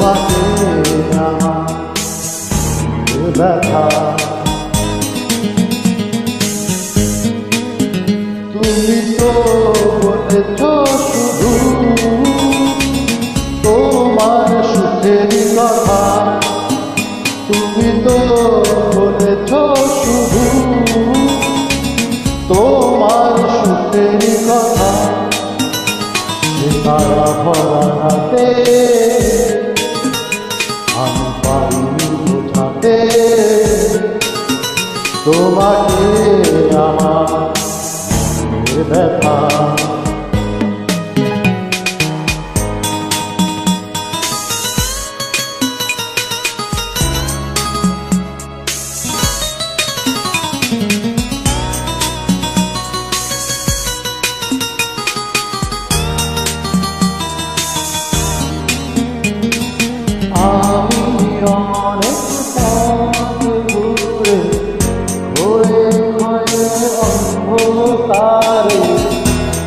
বাঁচে আমার ব্যথা তুমি তো বলেছ শুধু তোমার সুখের কথা। তুমি তো বলেছ শুধু তোমার সুখের কথা। তারা ভরা হাতে তোমাকে আমার ব্যথা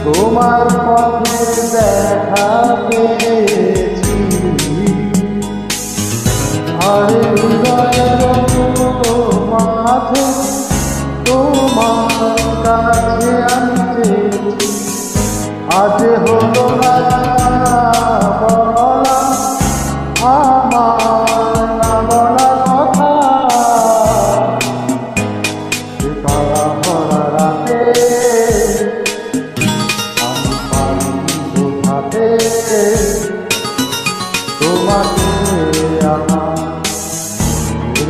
তোমার পথের দেখা পেয়েছি। আরে তোমার কাছে আমি আজ হো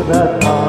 রাধা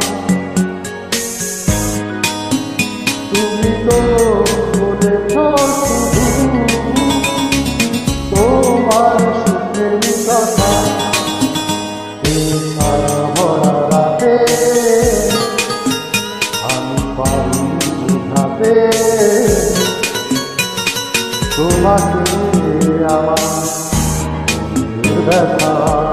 তোমাকে আমার। ব্যথা